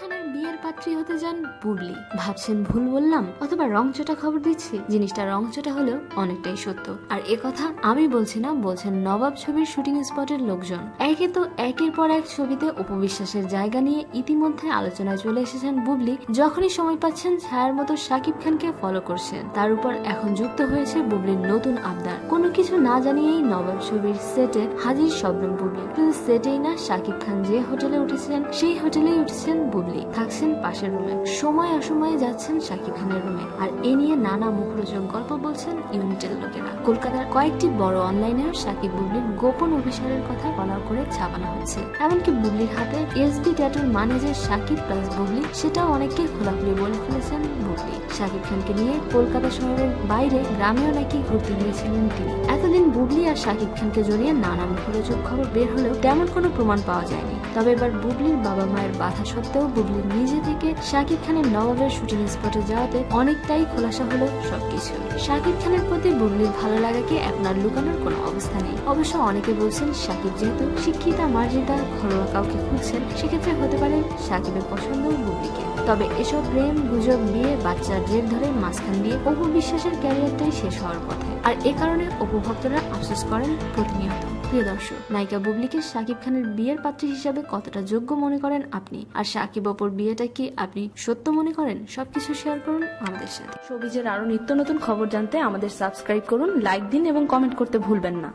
খানের বিয়ের পাত্রী হতে যান বুবলি। ভাবছেন ভুল বললাম, অথবা রং রংচটা খবর দিচ্ছি। জিনিসটা রং রংচটা হলেও অনেকটাই সত্য। আর এ কথা আমি বলছি না, বলছেন নবাব ছবির শুটিং স্পটের লোকজন। একে তো একের পর এক ছবিতে উপবিশ্বাসের জায়গা নিয়ে ইতিমধ্যে আলোচনায় চলে এসেছেন বুবলি, যখনই সময় পাচ্ছেন ছায়ার মতো শাকিব খানকে ফলো করছেন। তার উপর এখন যুক্ত হয়েছে বুবলির নতুন আবদার। কোনো কিছু না জানিয়েই নবাব ছবির সেটে হাজির শবনম বুবলি। শুধু সেটেই না, শাকিব খান যে হোটেলে উঠেছেন, সেই হোটেলেই উঠেছেন বুবলি। থাকছেন পাশের রুমে সময় অসময়ে যাচ্ছেন শাকিব খানের রুমে আর এ নিয়ে নানা মুখরোচক গল্প বলছেন ইউনিটের লোকেরা। কলকাতার কয়েকটি বড় অনলাইনেও শাকিব বুবলির গোপন অভিসারের কথা বলা করে ছাপানো হচ্ছে। এমনকি বুবলির হাতে এসবি ট্যাটুর মানে যে শাকিব প্লাস বুবলি, সেটাও অনেককে খোলাখুলি বলে ফেলেছেন বুবলি। শাকিব খানকে নিয়ে কলকাতা শহরের বাইরে গ্রামেও নাকি ঘুরতে গিয়েছিলেন তিনি। এতদিন বুবলি আর শাকিব খানকে জড়িয়ে নানা মুখরোচক খবর বের হলেও তেমন কোনো প্রমাণ পাওয়া যায়নি। তবে এবার বুবলির বাবা মায়ের বাধা সত্ত্বেও বুবলি নিজে থেকে শাকিব খানের নবাবের শুটিং স্পটে যাওয়াতে অনেকটাই খোলাসা হলো সবকিছু। শাকিব খানের প্রতি বুবলির ভালো লাগাকে আর লুকানোর কোনো অবস্থা নেই। অবশ্য অনেকে বলছেন, শাকিব যেহেতু শিক্ষিতা মার্জিতা ঘরোয়া কাউকে খুঁজছেন, সেক্ষেত্রে হতে পারে শাকিবের পছন্দ বুবলিকে তবে এসব প্রেম, গুজব, বিয়ে বাচ্চার জের ধরে মাঝখান দিয়ে অপু বিশ্বাসের ক্যারিয়ারটাই শেষ হওয়ার পথে। আর এ কারণে অপু ভক্তরা আফসোস করেন প্রতিনিয়ত। প্রিয় দর্শক, নায়িকা বুবলিকে শাকিব খানের বিয়ের পাত্রী হিসাবে কতটা যোগ্য মনে করেন আপনি? আর শাকিব অপুর বিয়েটা কি আপনি সত্য মনে করেন? সবকিছু শেয়ার করুন আমাদের সাথে। সবিজের আরও নিত্য নতুন খবর জানতে আমাদের সাবস্ক্রাইব করুন লাইক দিন এবং কমেন্ট করতে ভুলবেন না।